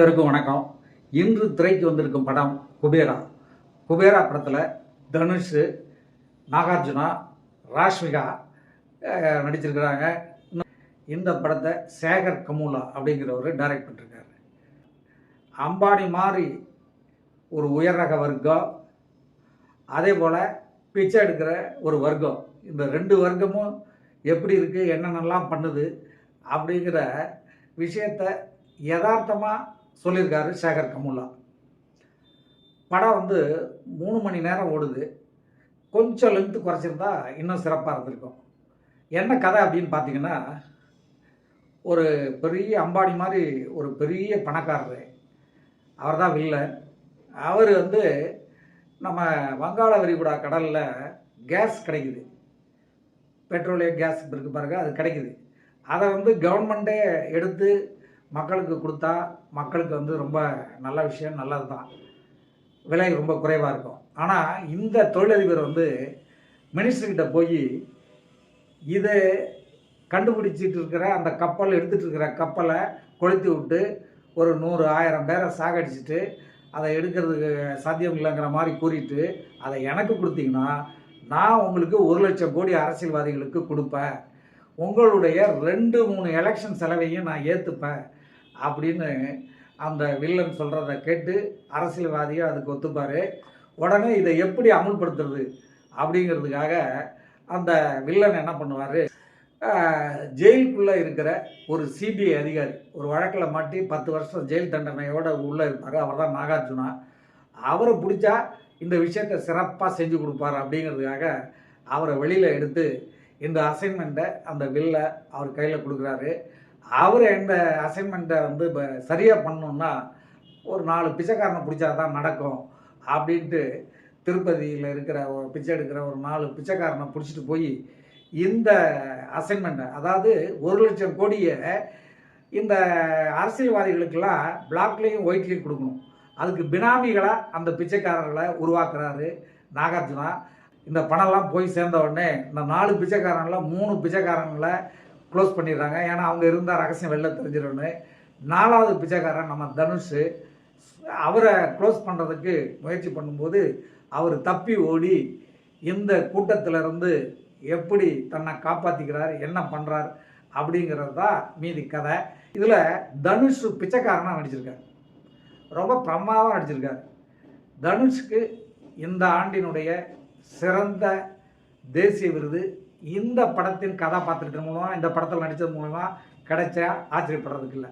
அனைவருக்கும் வணக்கம். இன்று திரைக்கு வந்திருக்கும் படம் குபேரா. குபேரா படத்தில் தனுஷ் நாகார்ஜுனா ராஷ்மிகா நடிச்சிருக்கிறாங்க. இந்த படத்தை சேகர் கமூலா அப்படிங்கிறவர் டைரக்ட் பண்ணிருக்காரு. அம்பானி மாதிரி ஒரு உயர் ரக வர்க்கம் அதே போல் பிச்சை எடுக்கிற ஒரு வர்க்கம். இந்த ரெண்டு வர்க்கமும் எப்படி இருக்குது என்னென்னலாம் பண்ணுது அப்படிங்கிற விஷயத்த யதார்த்தமாக சொல்லியிருக்காரு சேகர் கமுல்லா படம் வந்து மூணு மணி நேரம் ஓடுது. கொஞ்சம் லென்த்து குறைச்சிருந்தா இன்னும் சிறப்பாக இருந்திருக்கும். என்ன கதை அப்படின்னு பார்த்தீங்கன்னா ஒரு பெரிய அம்பாடி மாதிரி ஒரு பெரிய பணக்காரர். அவர் தான் வில்லன். அவர் வந்து நம்ம வங்காள விரிகுடா கடலில் கேஸ் கிடைக்குது. பெட்ரோலிய கேஸ் இருக்கு பாருங்க அது கிடைக்குது. அதை வந்து கவர்மெண்ட்டே எடுத்து மக்களுக்கு கொடுத்தா மக்களுக்கு வந்து ரொம்ப நல்ல விஷயம் நல்லது தான் விலை ரொம்ப குறைவாக இருக்கும். ஆனால் இந்த தொழிலதிபர் வந்து மினிஸ்டர்கிட்ட போய் இதை கண்டுபிடிச்சிட்டு இருக்கிற அந்த கப்பல் எடுத்துகிட்டு இருக்கிற கப்பலை கொளுத்தி விட்டு ஒரு நூறு ஆயிரம் பேரை சாகடிச்சிட்டு அதை எடுக்கிறதுக்கு சாத்தியம் இல்லைங்கிற மாதிரி கூறிட்டு அதை எனக்கு கொடுத்தீங்கன்னா நான் உங்களுக்கு ஒரு லட்சம் கோடி அரசியல்வாதிகளுக்கு கொடுப்பேன். உங்களுடைய ரெண்டு மூணு எலெக்ஷன் செலவையும் நான் ஏற்றுப்பேன் அப்படின்னு அந்த வில்லன் சொல்கிறத கேட்டு அரசியல்வாதியும் அதுக்கு ஒத்துப்பார். உடனே இதை எப்படி அமுல்படுத்துறது அப்படிங்கிறதுக்காக அந்த வில்லன் என்ன பண்ணுவார்? ஜெயிலுக்குள்ளே இருக்கிற ஒரு சிபிஐ அதிகாரி ஒரு வழக்கில் மாட்டி பத்து வருஷம் ஜெயில் தண்டனையோடு உள்ளே இருப்பார். அவர் தான் நாகார்ஜுனா. அவரை பிடிச்சா இந்த விஷயத்தை சிறப்பாக செஞ்சு கொடுப்பார் அப்படிங்கிறதுக்காக அவரை வெளியில் எடுத்து இந்த அசைன்மெண்ட்டை அந்த வில்ல அவர் கையில் கொடுக்குறாரு. அவர் இந்த அசைன்மெண்ட்டை வந்து இப்போ சரியாக பண்ணணுன்னா ஒரு நாலு பிச்சைக்காரனை பிடிச்சா தான் நடக்கும் அப்படின்ட்டு திருப்பதியில் இருக்கிற ஒரு பிச்சை எடுக்கிற ஒரு நாலு பிச்சைக்காரனை பிடிச்சிட்டு போய் இந்த அசைன்மெண்ட்டை அதாவது ஒரு லட்சம் கோடியை இந்த அரசியல்வாதிகளுக்கெல்லாம் பிளாக்லேயும் ஒயிட்லேயும் கொடுக்கணும். அதுக்கு பினாமிகளாக அந்த பிச்சைக்காரர்களை உருவாக்குறாரு நாகார்ஜுனா. இந்த பணம்லாம் போய் சேர்ந்த உடனே இந்த நாலு பிச்சைக்காரங்களில் மூணு பிச்சைக்காரங்களை க்ளோஸ் பண்ணிடுறாங்க. ஏன்னா அவங்க இருந்தால் ரகசியம் வெளில தெரிஞ்சிடணும்னு நாலாவது பிச்சைக்காரன் நம்ம தனுஷு. அவரை க்ளோஸ் பண்ணுறதுக்கு முயற்சி பண்ணும்போது அவர் தப்பி ஓடி இந்த கூட்டத்திலிருந்து எப்படி தன்னை காப்பாற்றிக்கிறார் என்ன பண்ணுறார் அப்படிங்கிறது தான் மீதி கதை. இதில் தனுஷ் பிச்சைக்காரனாக நடிச்சிருக்காரு. ரொம்ப பிரமாதமாக நடிச்சிருக்காரு. தனுஷ்க்கு இந்த ஆண்டினுடைய சிறந்த தேசிய விருது இந்த படத்தின் கதாபாத்திரத்தின் மூலமாக இந்த படத்தில் நடித்தது மூலமாக கிடைச்சா ஆச்சரியப்படுறதுக்கு இல்லை.